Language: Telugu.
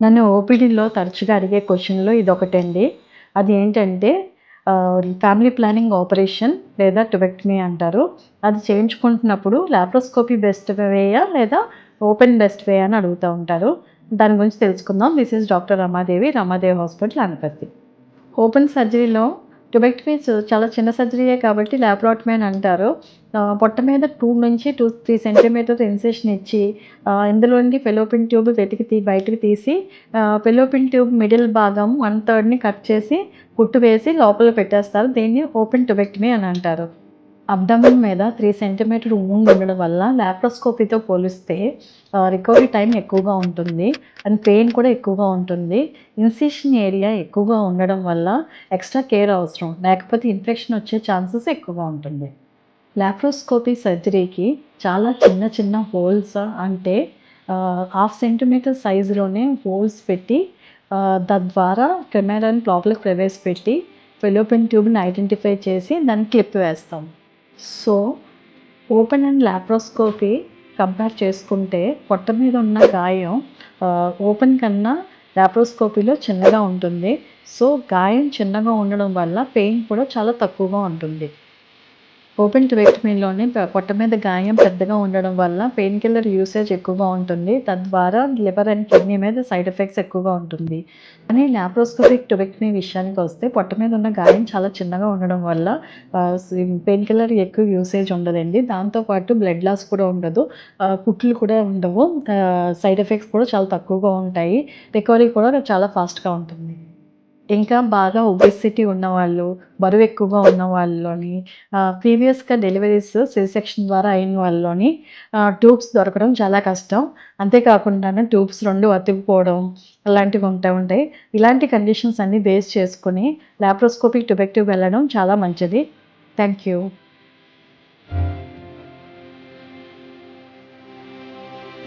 నన్ను ఓపీడీలో తరచుగా అడిగే క్వశ్చన్‌లో ఇది ఒకటండి అది ఏంటంటే ఫ్యామిలీ ప్లానింగ్ ఆపరేషన్ లేదా ట్యుబెక్టమీ అంటారు. అది చేయించుకుంటున్నప్పుడు లాప్రోస్కోపీ బెస్ట్ వేయా? లేదా ఓపెన్ బెస్ట్ వేయా? అని అడుగుతూ ఉంటారు. దాని గురించి తెలుసుకుందాం. This is doctor Ramadevi, Ramadevi hospital Anaparthi open సర్జరీలో టొబెక్టమీస్ uh, చాలా చిన్న సర్జరీయే కాబట్టి లాప్రాటమీ అని అంటారు. పొట్ట మీద 2-3 సెంటీమీటర్ ఇన్సెషన్ ఇచ్చి ఇందులో నుండి ఫెలోపిన్ ట్యూబ్ వెతికి తీ బయటకి తీసి ఫెలోపిన్ ట్యూబ్ మిడిల్ భాగం 1/3ని కట్ చేసి కుట్టు వేసి లోపల పెట్టేస్తారు. దీన్ని ఓపెన్ టొబెక్టమీ అని అంటారు. అబ్డమిన్ మీద త్రీ సెంటీమీటర్ వూండ్ ఉండడం వల్ల లాప్రోస్కోపీతో పోలిస్తే రికవరీ టైం ఎక్కువగా ఉంటుంది. అండ్ పెయిన్ కూడా ఎక్కువగా ఉంటుంది. ఇన్సిషన్ ఏరియా ఎక్కువగా ఉండడం వల్ల ఎక్స్‌ట్రా కేర్ అవసరం. లేకపోతే ఇన్ఫెక్షన్ వచ్చే ఛాన్సెస్ ఎక్కువగా ఉంటుంది. లాప్రోస్కోపీ సర్జరీకి చాలా చిన్న చిన్న హోల్స్ అంటే హాఫ్ సెంటీమీటర్ సైజులోనే హోల్స్ పెట్టి తద్వారా కెమెరాని లోపలికి ప్రవేశపెట్టి ఫెలోపిన్ ట్యూబ్‌ని ఐడెంటిఫై చేసి దాన్ని క్లిప్ వేస్తాం. So, open and laparoscopy compare చేసుకుంటే పొట్ట మీద ఉన్న గాయం ఓపెన్ కన్నా లాప్రోస్కోపీలో చిన్నగా ఉంటుంది. సో, గాయం చిన్నగా ఉండడం వల్ల పెయిన్ కూడా చాలా తక్కువగా ఉంటుంది. ఓపెన్ ట్యుబెక్టమీలోని పొట్ట మీద గాయం పెద్దగా ఉండడం వల్ల పెయిన్ కిల్లర్ యూసేజ్ ఎక్కువగా ఉంటుంది. తద్వారా లివర్ అండ్ కిడ్నీ మీద సైడ్ ఎఫెక్ట్స్ ఎక్కువగా ఉంటుంది. కానీ లాప్రోస్కోపిక్ విషయానికి వస్తే పొట్ట మీద ఉన్న గాయం చాలా చిన్నగా ఉండడం వల్ల పెయిన్ కిల్లర్ ఎక్కువ యూసేజ్ ఉండదండి. దాంతో పాటు బ్లడ్ లాస్ కూడా ఉండదు. కుట్లు కూడా ఉండవు. సైడ్ ఎఫెక్ట్స్ కూడా చాలా తక్కువగా ఉంటాయి. రికవరీ కూడా చాలా ఫాస్ట్‌గా ఉంటుంది. ఇంకా బాగా ఒబెసిటీ ఉన్నవాళ్ళు, బరువు ఎక్కువగా ఉన్న వాళ్ళలోని ప్రీవియస్‌గా డెలివరీస్ సెక్షన్ ద్వారా అయిన వాళ్ళలోని ట్యూబ్స్ దొరకడం చాలా కష్టం. అంతేకాకుండా ట్యూబ్స్ రెండు అతుక్కుపోవడం అలాంటివి ఉంటూ ఉంటాయి. ఇలాంటి కండిషన్స్ అన్నీ బేస్ చేసుకుని లాప్రోస్కోపిక్ టుబెక్టివ్ వెళ్ళడం చాలా మంచిది. Thank you.